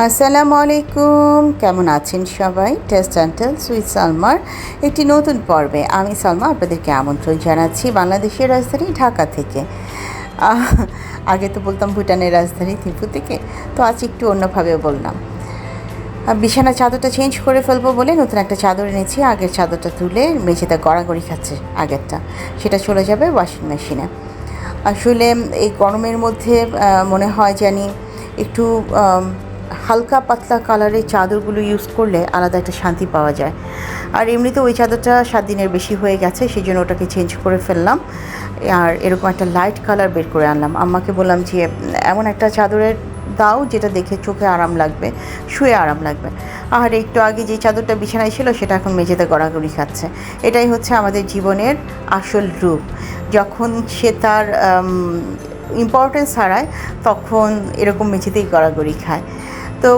আসসালামু আলাইকুম কেমন আছেন সবাই? টেস্ট অ্যান্টেল সুইট সালমার একটি নতুন পর্বে আমি সালমা আপনাদেরকে আমন্ত্রণ জানাচ্ছি বাংলাদেশের রাজধানী ঢাকা থেকে। আগে তো বলতাম ভুটানের রাজধানী থিম্পু থেকে, তো আজ একটু অন্যভাবে বললাম। বিছানা চাদরটা চেঞ্জ করে ফেলব বলে নতুন একটা চাদর এনেছি। আগের চাদরটা তুলে মেঝেতে গড়াগড়ি খাচ্ছে আগেরটা। সেটা চলে যাবে ওয়াশিং মেশিনে আসলে এই গরমের মধ্যে মনে হয় জানি একটু হালকা পাতলা কালারের চাদরগুলো ইউজ করলে আলাদা একটা শান্তি পাওয়া যায়। আর এমনিতে ওই চাদরটা সাত দিনের বেশি হয়ে গেছে সেই জন্য ওটাকে চেঞ্জ করে ফেললাম। আর এরকম একটা লাইট কালার বের করে আনলাম। আম্মাকে বললাম যে, এমন একটা চাদরের দাও যেটা দেখে চোখে আরাম লাগবে, শুয়ে আরাম লাগবে। আর একটু আগে যে চাদরটা বিছানায় ছিল, সেটা এখন মেঝেতে গড়াগড়ি খাচ্ছে। এটাই হচ্ছে আমাদের জীবনের আসল রূপ। যখন সে তার ইম্পর্টেন্স হারায়, তখন এরকম মেঝেতেই গড়াগড়ি খায়। তো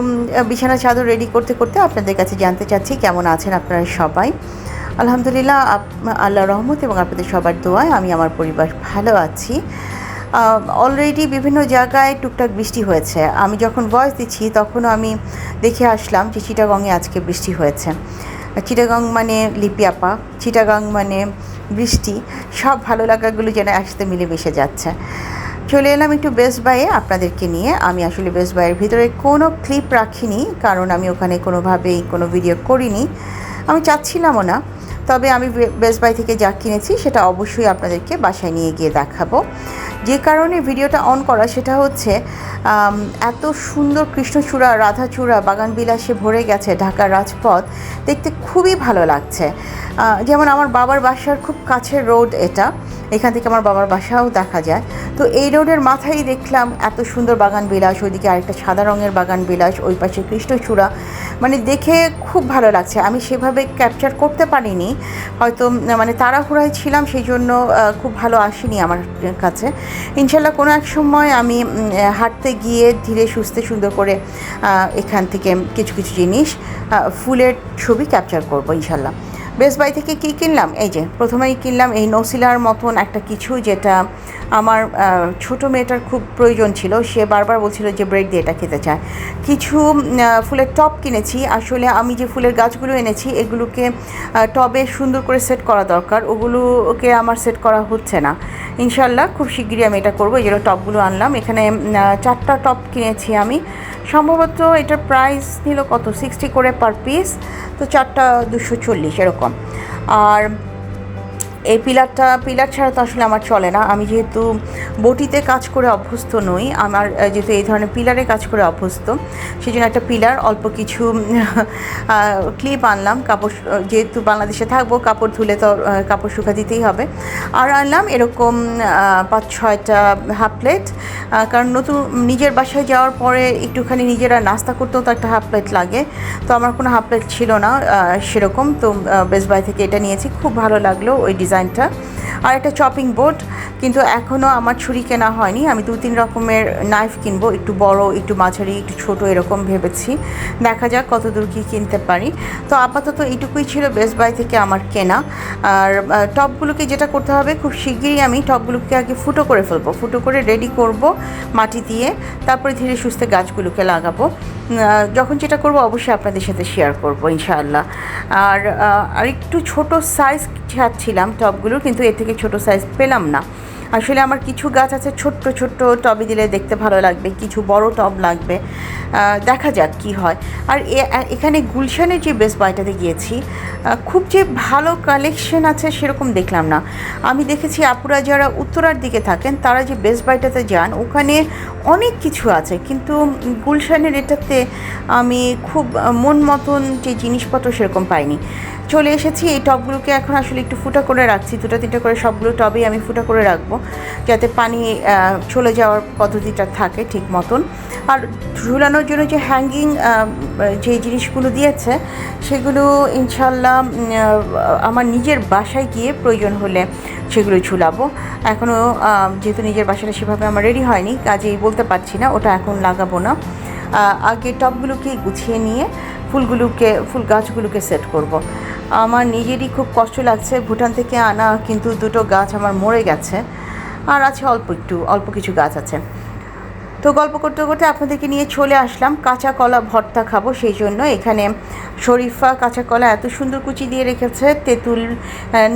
বিছানা চাদর রেডি করতে করতে আপনাদের কাছে জানতে চাচ্ছি কেমন আছেন আপনারা সবাই। আলহামদুলিল্লাহ আল্লাহ রহমত এবং আপনাদের সবার দোয়ায় আমি আমার পরিবার ভালো আছি। অলরেডি বিভিন্ন জায়গায় টুকটাক বৃষ্টি হয়েছে। আমি যখন ভয়েস দিচ্ছি, তখনও আমি দেখে আসলাম যে চিটাগংয়ে আজকে বৃষ্টি হয়েছে। চিটাগং মানে লিপিয়াপা চিটাগং মানে বৃষ্টি। সব ভালো লাগাগুলো যেন একসাথে মিলে মিশে যাচ্ছে। চলে এলাম একটু বেস্ট বাইয়ে আপনাদেরকে নিয়ে। আমি আসলে বেস্ট বাইয়ের ভিতরে কোনো ক্লিপ রাখিনি, কারণ আমি ওখানে কোনোভাবেই কোনো ভিডিও করিনি। আমি চাচ্ছিলামও না, তবে আমি বেস্ট বাই থেকে যা কিনেছি সেটা অবশ্যই আপনাদেরকে বাসায় নিয়ে গিয়ে দেখাবো। যে কারণে ভিডিওটা অন করা সেটা হচ্ছে এত সুন্দর কৃষ্ণচূড়া, রাধাচূড়া বাগান বিলাসে ভরে গেছে ঢাকার রাজপথ, দেখতে খুবই ভালো লাগছে। যেমন আমার বাবার বাসার খুব কাছের রোড এটা, এখান থেকে আমার বাবার বাসাও দেখা যায়। তো এই রোডের মাথায় দেখলাম এত সুন্দর বাগান বিলাস ওইদিকে আরেকটা সাদা রঙের বাগান বিলাস ওই পাশে কৃষ্ণচূড়া মানে দেখে খুব ভালো লাগছে। আমি সেভাবে ক্যাপচার করতে পারিনি। হয়তো মানে তাড়াহুড়ায় ছিলাম সেই জন্য খুব ভালো আসেনি আমার কাছে। ইনশাল্লাহ কোনো এক সময় আমি হাঁটতে গিয়ে ধীরে সুস্থে সুন্দর করে এখান থেকে কিছু কিছু জিনিস ফুলের ছবি ক্যাপচার করব ইনশাল্লাহ। বেস্ট বাই থেকে কী কিনলাম? এই যে, প্রথমেই কিনলাম এই নসিলার মতন একটা কিছু যেটা আমার ছোট মেয়েটার খুব প্রয়োজন ছিল। সে বারবার বলছিল যে ব্রেড দিয়ে এটা খেতে চায়। কিছু ফুলের টপ কিনেছি। আসলে আমি যে ফুলের গাছগুলো এনেছি, এগুলোকে টবে সুন্দর করে সেট করা দরকার। ওগুলোকে আমার সেট করা হচ্ছে না। ইনশাল্লাহ খুব শিগগিরই আমি এটা করব। এই জন্য টপগুলো আনলাম। এখানে চারটা টপ কিনেছি আমি। সম্ভবত এটার প্রাইস নিল কত? সিক্সটি করে পার পিস। তো চারটা দুশো চল্লিশ, এরকম। আর এই পিলারটা, পিলার ছাড়া তো আসলে আমার চলে না। আমি যেহেতু বটিতে কাজ করে অভ্যস্ত নই, আমার যেহেতু এই ধরনের পিলারে কাজ করে অভ্যস্ত সেই জন্য একটা পিলার, অল্প কিছু ক্লিপ আনলাম। কাপড় যেহেতু বাংলাদেশে থাকব, কাপড় ধুলে তো কাপড় শুকা দিতেই হবে। আর আনলাম এরকম পাঁচ ছয়টা হাফ প্লেট কারণ নতুন, নিজের বাসায় যাওয়ার পরে একটুখানি নিজেরা নাস্তা করতেও তো একটা হাফ প্লেট লাগে। তো আমার কোনো হাফ প্লেট ছিল না সেরকম। তো বেস্ট বাই থেকে এটা নিয়েছি। খুব ভালো লাগল ওই ডিজাইনটা। আর একটা চপিং বোর্ড কিন্তু এখনও আমার ছুরি কেনা হয়নি। আমি দু তিন রকমের নাইফ কিনবো একটু বড় একটু মাঝারি একটু ছোট এরকম ভেবেছি। দেখা যাক কত দূর কী কিনতে পারি। তো আপাতত এইটুকুই ছিল বেস্ট বাই থেকে আমার কেনা। আর আহ, টবগুলোকে যেটা করতে হবে খুব শিগগিরই আমি টপগুলোকে আগে ফুটো করে ফেলব। ফুটো করে রেডি করব মাটি দিয়ে। তারপরে ধীরে সুস্থে গাছগুলোকে লাগাবো। যখন যেটা করব অবশ্যই আপনাদের সাথে শেয়ার করব ইনশাআল্লাহ। আর একটু ছোট সাইজ চাচ্ছিলাম টবগুলোর কিন্তু এর থেকে ছোট সাইজ পেলাম না। আসলে আমার কিছু গাছ আছে ছোট্ট ছোট্ট টবে দিলে দেখতে ভালো লাগবে, কিছু বড় টব লাগবে। দেখা যাক কি হয়। আর এখানে গুলশানের যে বেস্ট বাইটাতে গিয়েছি খুব যে ভালো কালেকশন আছে সেরকম দেখলাম না। আমি দেখেছি আপুরা যারা উত্তরার দিকে থাকেন, তারা যে বেস্ট বাইটাতে যান, ওখানে অনেক কিছু আছে। কিন্তু গুলশানের এটাতে আমি খুব মন মতন যে জিনিসপত্র সেরকম পাইনি। চলে এসেছি, এই টবগুলোকে এখন আসলে একটু ফুটা করে রাখছি। দুটো তিনটা করে সবগুলো টবেই আমি ফুটা করে রাখব। যাতে পানি চলে যাওয়ার পদ্ধতিটা থাকে ঠিক মতন। আর ঝুলানোর জন্য যে হ্যাঙ্গিং যে জিনিসগুলো দিয়েছে, সেগুলো ইনশাল্লাহ আমার নিজের বাসায় গিয়ে প্রয়োজন হলে সেগুলো ঝুলাবো। এখনও যেহেতু নিজের বাসাটা সেভাবে আমার রেডি হয়নি, কাজেই বলতে পারছি না, ওটা এখন লাগাবো না। আগে টবগুলোকে গুছিয়ে নিয়ে ফুলগুলোকে, ফুল গাছগুলোকে সেট করব। আমার নিজেরই খুব কষ্ট লাগছে, ভুটান থেকে আনা কিন্তু দুটো গাছ আমার মরে গেছে। আর আছে অল্প একটু, অল্প কিছু গাছ আছে। তো গল্প করতে করতে আপনাদেরকে নিয়ে চলে আসলাম। কাঁচা কলা ভর্তা খাব, সেই জন্য এখানে শরীফা কাঁচা কলা এত সুন্দর কুচি দিয়ে রেখেছে, তেঁতুল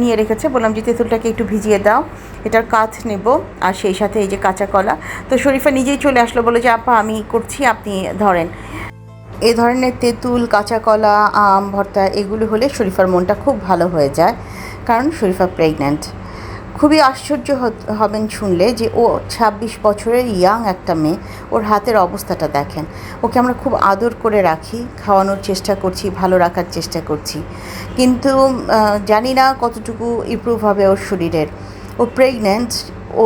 নিয়ে রেখেছে। বললাম যে তেঁতুলটাকে একটু ভিজিয়ে দাও, এটার কাঠ নেব আর সেই সাথে এই যে কাঁচা কলা। তো শরীফা নিজেই চলে আসলো বলে যে, আপা, আমি করছি, আপনি ধরেন। এ ধরনের তেঁতুল, কাঁচা কলা, আম, ভর্তা, এগুলো হলে শরীফার মনটা খুব ভালো হয়ে যায়, কারণ শরীফা প্রেগন্যান্ট খুবই আশ্চর্য হবেন শুনলে যে ও ছাব্বিশ বছরের ইয়াং একটা মেয়ে ওর হাতের অবস্থাটা দেখেন। ওকে আমরা খুব আদর করে রাখি খাওয়ানোর চেষ্টা করছি ভালো রাখার চেষ্টা করছি। কিন্তু জানি না কতটুকু ইমপ্রুভ হবে ওর শরীরের। ও প্রেগন্যান্ট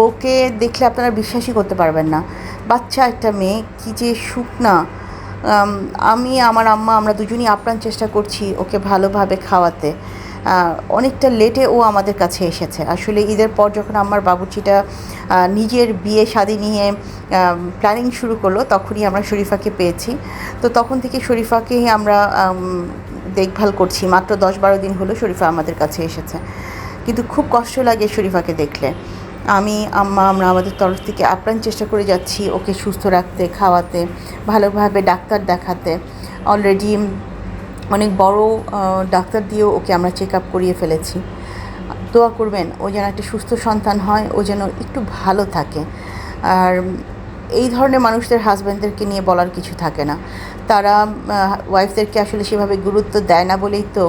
ওকে দেখলে আপনারা বিশ্বাসই করতে পারবেন না। বাচ্চা একটা মেয়ে কী যে শুকনা আম, আমি আমার আম্মা আমরা দুজনই আপ্রাণ চেষ্টা করছি ওকে ভালোভাবে খাওয়াতে। অনেকটা লেটে ও আমাদের কাছে এসেছে। আসলে ঈদের পর যখন আমার বাবুচিটা নিজের বিয়ে শাদি নিয়ে প্ল্যানিং শুরু করল, তখনই আমরা শরীফাকে পেয়েছি। তো তখন থেকে শরীফাকেই আমরা দেখভাল করছি। মাত্র দশ বারো দিন হলো শরীফা আমাদের কাছে এসেছে। কিন্তু খুব কষ্ট লাগে শরীফাকে দেখলে। আমি, আম্মা, আমরা আমাদের তরফ থেকে আপ্রাণ চেষ্টা করে যাচ্ছি ওকে সুস্থ রাখতে, খাওয়াতে, ভালোভাবে ডাক্তার দেখাতে। অলরেডি অনেক বড় ডাক্তার দিয়েও ওকে আমরা চেক আপ করিয়ে ফেলেছি। দোয়া করবেন, ও যেন একটা সুস্থ সন্তান হয়, ও যেন একটু ভালো থাকে। আর এই ধরনের মানুষদের হাজব্যান্ডদেরকে নিয়ে বলার কিছু থাকে না। তারা ওয়াইফদেরকে আসলে সেভাবে গুরুত্ব দেয় না বলেই তো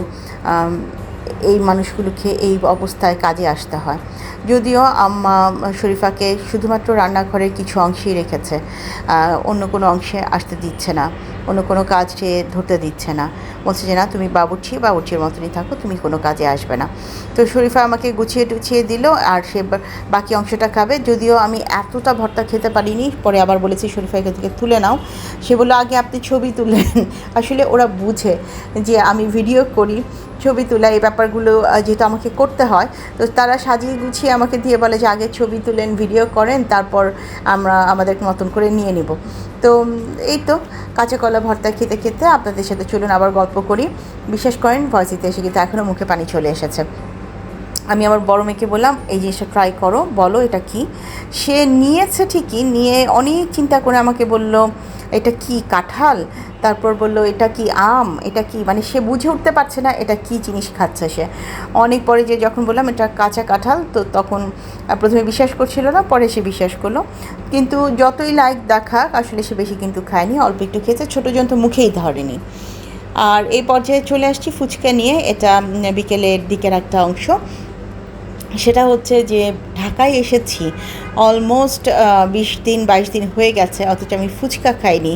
এই মানুষগুলোকে এই অবস্থায় কাজে আসতে হয়। যদিও আম্মা শরীফাকে শুধুমাত্র রান্নাঘরের কিছু অংশেই রেখেছে অন্য কোনো অংশে আসতে দিচ্ছে না। অন্য কোনো কাজ সে ধরতে দিচ্ছে না। বলছে যে, না, তুমি বাবুর্চি, বাবুর্চির মতনই থাকো, তুমি কোনো কাজে আসবে না। তো শরীফা আমাকে গুছিয়ে টুছিয়ে দিল আর সে বাকি অংশটা খাবে। যদিও আমি এতটা ভর্তা খেতে পারিনি, পরে আবার বলেছি, শরীফা, এখান থেকে তুলে নাও। সে বলল, আগে আপনি ছবি তুলেন আসলে ওরা বুঝে যে আমি ভিডিও করি। ছবি তোলা, এই ব্যাপারগুলো যেহেতু আমাকে করতে হয়, তো তারা সাজিয়ে গুছিয়ে আমাকে দিয়ে বলে যে, আগে ছবি তুলেন, ভিডিও করেন, তারপর আমরা আমাদের মতন করে নিয়ে নিব। তো এই তো, কাঁচা কলা ভর্তা খেতে খেতে আপনাদের সাথে চলুন আবার গল্প করি। বিশ্বাস করেন, ভয়েসিতে এসে কিন্তু এখনও মুখে পানি চলে এসেছে। আমি আমার বড় মেয়েকে বললাম, এই জিনিসটা ট্রাই করো, বলো এটা কি? সে নিয়েছে ঠিকই, নিয়ে অনেক চিন্তা করে আমাকে বলল, এটা কি কাঁঠাল? তারপর বলল, এটা কি আম? এটা কি? মানে সে বুঝে উঠতে পারছে না, এটা কি জিনিস খাচ্ছে সে? অনেক পরে যে যখন বললাম, এটা কাঁচা কাঁঠাল, তো তখন প্রথমে বিশ্বাস করছিল না, পরে সে বিশ্বাস করল। কিন্তু যতই লাইক দেখা আসলে সে বেশি কিন্তু খায়নি, অল্প একটু খেয়েছে, ছোটো যন্ত্র মুখেই ধরেনি। আর এই পর্যায়ে চলে আসছি ফুচকা নিয়ে, এটা বিকেলের দিকের একটা অংশ। সেটা হচ্ছে যে ঢাকায় এসেছি অলমোস্ট বিশ দিন, বাইশ দিন হয়ে গেছে, অথচ আমি ফুচকা খাইনি।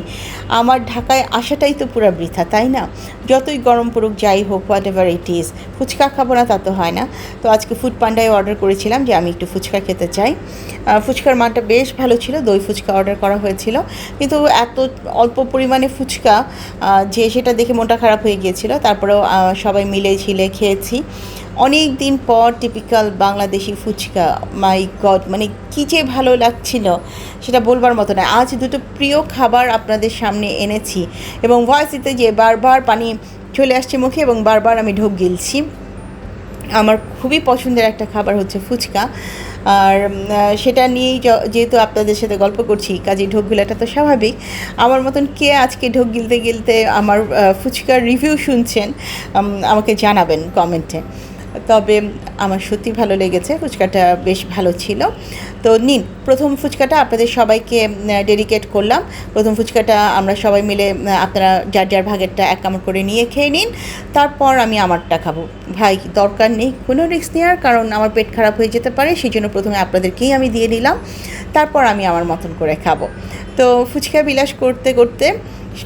আমার ঢাকায় আসাটাই তো পুরো বৃথা, তাই না? যতই গরম পড়ুক, যাই হোক whatever it is fuchka খাব না, তা তো হয় না। তো আজকে ফুড পান্ডায় অর্ডার করেছিলাম যে আমি একটু ফুচকা খেতে চাই। ফুচকার মানটা বেশ ভালো ছিল, দই ফুচকা অর্ডার করা হয়েছিল। কিন্তু এত অল্প পরিমাণে ফুচকা যে সেটা দেখে মনটা খারাপ হয়ে গিয়েছিল। তারপরেও সবাই মিলে ঝিলে খেয়েছি। অনেক দিন পর typical Bangladeshi fuchka my god মানে কী যে ভালো লাগছিল সেটা বলবার মতো না আজ দুটো প্রিয় খাবার আপনাদের সামনে এনেছি এবং ভয়েসিতে যে বারবার পানি চলে আসছে মুখে এবং বারবার আমি ঢোক গিলছি, আমার খুবই পছন্দের একটা খাবার হচ্ছে ফুচকা। আর সেটা নিয়েই যেহেতু আপনাদের সাথে গল্প করছি, কাজে ঢোক গিলাটা তো স্বাভাবিক, আমার মতন কে আজকে ঢোক গিলতে গিলতে আমার ফুচকার রিভিউ শুনছেন আমাকে জানাবেন কমেন্টে তবে আমার সত্যি ভালো লেগেছে, ফুচকাটা বেশ ভালো ছিল। তো নিন, প্রথম ফুচকাটা আপনাদের সবাইকে ডেডিকেট করলাম। প্রথম ফুচকাটা আমরা সবাই মিলে আপনারা যার যার ভাগেরটা এক কামড় করে নিয়ে খেয়ে নিন। তারপর আমি আমারটা খাব। ভাই, দরকার নেই। কোনো রিস্ক নেওয়ার কারণ আমার পেট খারাপ হয়ে যেতে পারে সেই জন্য প্রথমে আপনাদেরকেই আমি দিয়ে দিলাম তারপর আমি আমার মতন করে খাব। তো ফুচকা বিলাস করতে করতে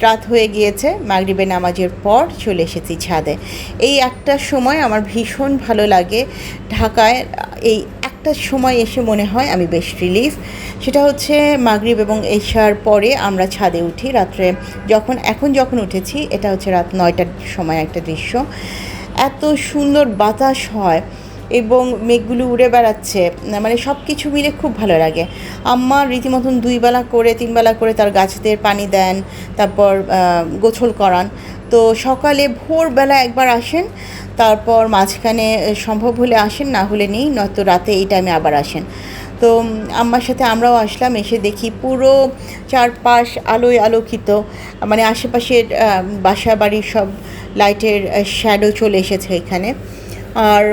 রাত হয়ে গিয়েছে মাগরিবে নামাজের পর চলে এসেছি ছাদে। এই একটা সময় আমার ভীষণ ভালো লাগে। ঢাকায় এই একটা সময় এসে মনে হয় আমি বেশ রিলিফ সেটা হচ্ছে মাগরিব এবং এশার পরে আমরা ছাদে উঠি রাত্রে যখন, এখন যখন উঠেছি, এটা হচ্ছে রাত নয়টার সময় একটা দৃশ্য। এত সুন্দর বাতাস হয়। এবং মেঘগুলো উড়ে বেড়াচ্ছে। মানে সব কিছু মিলে খুব ভালো লাগে। আম্মা রীতিমতন দুই বেলা করে, তিন বেলা করে তার গাছদের পানি দেন, তারপর গোছল করান। তো সকালে ভোরবেলা একবার আসেন, তারপর মাঝখানে সম্ভব হলে আসেন, না হলে নেই, নয়তো রাতে এই টাইমে আবার আসেন। তো আম্মার সাথে আমরাও আসলাম, এসে দেখি পুরো চারপাশ আলোয় আলোকিত। মানে আশেপাশের বাসা বাড়ির সব লাইটের শ্যাডো চলে এসেছে এখানে। আর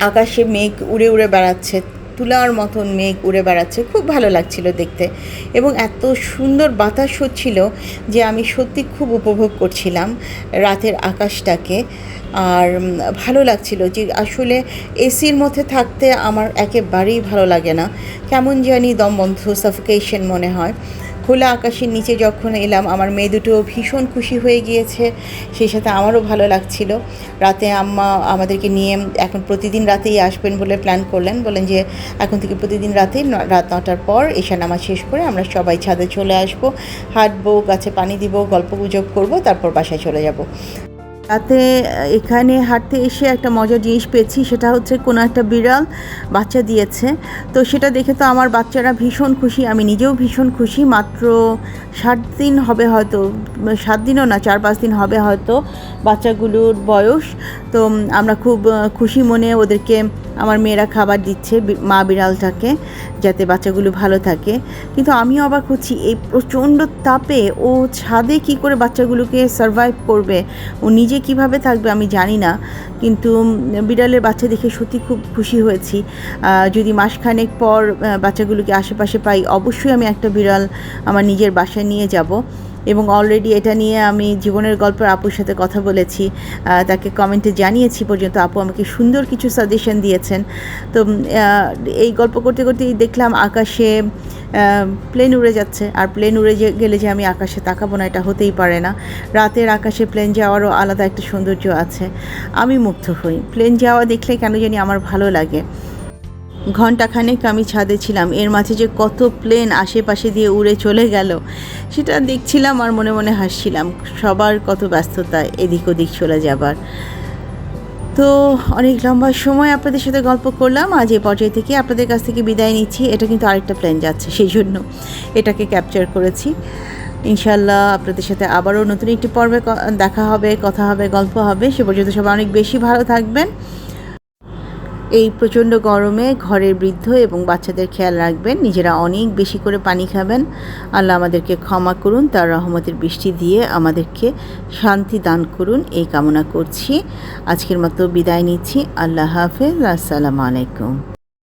আকাশে মেঘ উড়ে উড়ে বেড়াচ্ছে, তুলার মতন মেঘ উড়ে বেড়াচ্ছে। খুব ভালো লাগছিল দেখতে এবং এত সুন্দর বাতাস হচ্ছিল যে আমি সত্যি খুব উপভোগ করছিলাম রাতের আকাশটাকে। আর ভালো লাগছিল যে আসলে এসির মধ্যে থাকতে আমার একেবারেই ভালো লাগে না। কেমন জানি দম বন্ধ সাফোকেশন মনে হয়। খোলা আকাশের নিচে যখন এলাম, আমার মেয়ে দুটো ভীষণ খুশি হয়ে গিয়েছে। সেই সাথে আমারও ভালো লাগছিল। রাতে আম্মা আমাদেরকে নিয়ে এখন প্রতিদিন রাতেই আসবেন বলে প্ল্যান করলেন। বলেন যে, এখন থেকে প্রতিদিন রাতেই রাত নটার পর এশা নামাজ শেষ করে আমরা সবাই ছাদে চলে আসব। হাঁটবো, গাছে পানি দিব, গল্প গুজব করব, তারপর বাসায় চলে যাব। রাতে এখানে হাঁটতে এসে একটা মজার জিনিস পেয়েছি, সেটা হচ্ছে কোনো একটা বিড়াল বাচ্চা দিয়েছে। তো সেটা দেখে তো আমার বাচ্চারা ভীষণ খুশি, আমি নিজেও ভীষণ খুশি, মাত্র সাত দিন হবে হয়তো, সাত দিনও না, চার পাঁচ দিন হবে হয়তো বাচ্চাগুলোর বয়স। তো আমরা খুব খুশি মনে ওদেরকে, আমার মেয়েরা খাবার দিচ্ছে মা বিড়ালটাকে, যাতে বাচ্চাগুলো ভালো থাকে। কিন্তু আমিও অবাক হচ্ছি, এই প্রচণ্ড তাপে ও ছাদে কি করে বাচ্চাগুলোকে সারভাইভ করবে? ও নিজে কীভাবে থাকবে আমি জানি না, কিন্তু বিড়ালের বাচ্চা দেখে সত্যি খুব খুশি হয়েছি। যদি মাসখানেক পর বাচ্চাগুলোকে আশেপাশে পাই, অবশ্যই আমি একটা বিড়াল আমার নিজের বাসায় নিয়ে যাব। এবং অলরেডি এটা নিয়ে আমি জীবনের গল্পের আপুর সাথে কথা বলেছি। তাকে কমেন্টে জানিয়েছি পর্যন্ত আপু আমাকে সুন্দর কিছু সাজেশন দিয়েছেন। তো এই গল্প করতে করতেই দেখলাম আকাশে প্লেন উড়ে যাচ্ছে। আর প্লেন উড়ে গেলে যে আমি আকাশে তাকাবো না, এটা হতেই পারে না। রাতের আকাশে প্লেন যাওয়ারও আলাদা একটা সৌন্দর্য আছে। আমি মুগ্ধ হই। প্লেন যাওয়া দেখলে কেন জানি আমার ভালো লাগে। ঘন্টাখানেক আমি ছাদে ছিলাম। এর মাঝে যে কত প্লেন আশেপাশে দিয়ে উড়ে চলে গেল, সেটা দেখছিলাম আর মনে মনে হাসছিলাম। সবার কত ব্যস্ততা, এদিক ওদিক চলে যাবার। তো অনেক লম্বা সময় আপনাদের সাথে গল্প করলাম। আজ এই পর্যায়ে থেকে আপনাদের কাছ থেকে বিদায় নিচ্ছি। এটা কিন্তু আরেকটা প্ল্যান যাচ্ছে, সেই জন্য এটাকে ক্যাপচার করেছি। ইনশাল্লাহ আপনাদের সাথে আবারও নতুন একটি পর্বে দেখা হবে, কথা হবে, গল্প হবে। সে পর্যন্ত সবাই অনেক বেশি ভালো থাকবেন। এই প্রচণ্ড গরমে ঘরের বৃদ্ধ এবং বাচ্চাদের খেয়াল রাখবেন, নিজেরা অনেক বেশি করে পানি খাবেন। আল্লাহ আমাদেরকে ক্ষমা করুন, তার রহমতের বৃষ্টি দিয়ে আমাদেরকে শান্তি দান করুন, এই কামনা করছি। আজকের মতো বিদায় নিচ্ছি। আল্লাহ হাফেজ। আসসালামু আলাইকুম।